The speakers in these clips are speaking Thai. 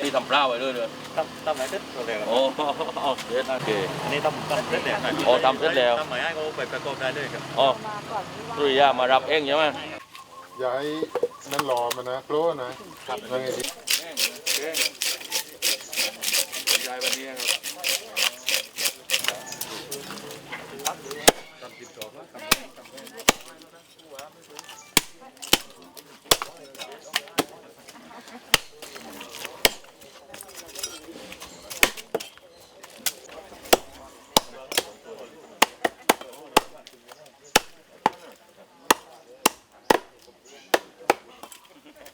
ที่ทำปลาไว้เลยเลยทำทำไหนเสร็จตัวเดียวโอ้โอเคโอเคอันนี้ทำทำเสร็จแล้วอ๋อทำเสร็จแล้วทำหมายให้เขาไปประกอบได้เลยครับอ๋อสุริยามารับเองใช่ไหมอย่าให้นั่นรอมันนะโปรนะครับยังไงดี ยายวันนี้ครับ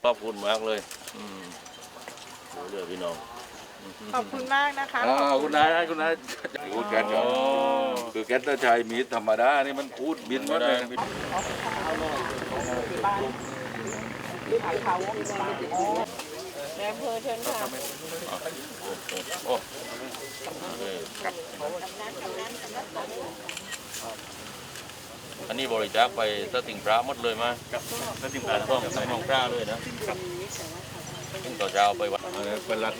ขอบคุณมากเลยอืมเดี๋ยวพี่น้องขอบคุณมากนะคะอ่าขอบคุณนายนะคุณนายพูดกันครับคือแก๊สตะชัยมีธรรมดานี่มันพูดบินหมดเลยนะในอำเภอเชิญค่ะ โอ้เออ อันนี้บริจาคไปสติงพระหมดเลยมั้ยครับแล้วทีมกางารนต้องทำของพระเลยนะซึ่งต่อจะเอาไปวัดเออเป็นรัฐ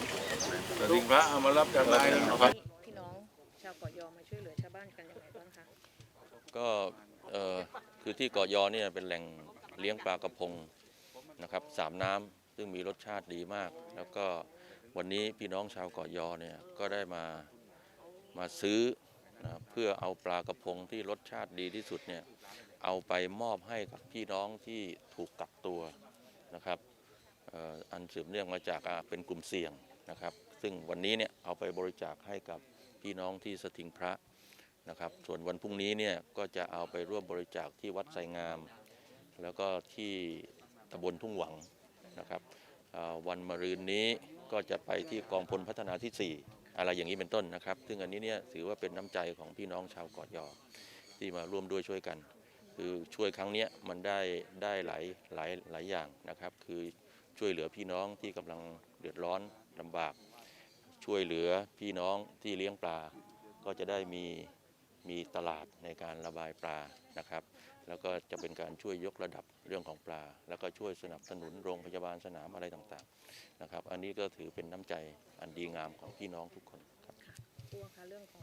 แต่ดิงพระเอามารับจากนายนะพี่น้องชาวเกาะยอมาช่วยเหลือชาวบ้านกันยังไงบ้างคะก็เอ่อคือที่เกาะยอเนี่ยเป็นแหล่งเลี้ยงปลากระพงนะครับสามน้ำซึ่งมีรสชาติดีมาก แล้วก็วันนี้พี่น้องชาวเกาะยอเนี่ยก็ได้มามาซื้อ นะเพื่อเอาปลากระพงที่รสชาติดีที่สุดเนี่ยเอาไปมอบให้กับพี่น้องที่ถูกกักตัวนะครับอันสืบเนื่องมาจากเป็นกลุ่มเสี่ยงนะครับ ซึ่งวันนี้เนี่ยเอาไปบริจาคให้กับพี่น้องที่สถิงพระนะครับ ส่วนวันพรุ่งนี้เนี่ยก็จะเอาไปร่วมบริจาคที่วัดไสงาม แล้วก็ที่ตำบลทุ่งหวังนะครับวันมะรืนนี้ก็จะไปที่กองพลพัฒนาที่ 4 อะไรอย่างนี้เป็นต้นนะครับ ซึ่งอันนี้เนี่ยถือว่าเป็นน้ำใจของพี่น้องชาวเกาะยอที่มาร่วมด้วยช่วยกัน คือช่วยครั้งนี้มันได้ได้หลายหลายหลายอย่างนะครับ คือช่วยเหลือพี่น้องที่กำลังเดือดร้อนลำบาก ช่วยเหลือพี่น้องที่เลี้ยงปลา ก็จะได้มีมีตลาดในการระบายปลานะครับ แล้วก็จะเป็นการช่วยยกระดับเรื่องของปลา แล้วก็ช่วยสนับสนุนโรงพยาบาลสนามอะไรต่างๆนะครับ อันนี้ก็ถือเป็นน้ำใจอันดีงามของพี่น้องทุกคนครับ ตัวคะเรื่องของ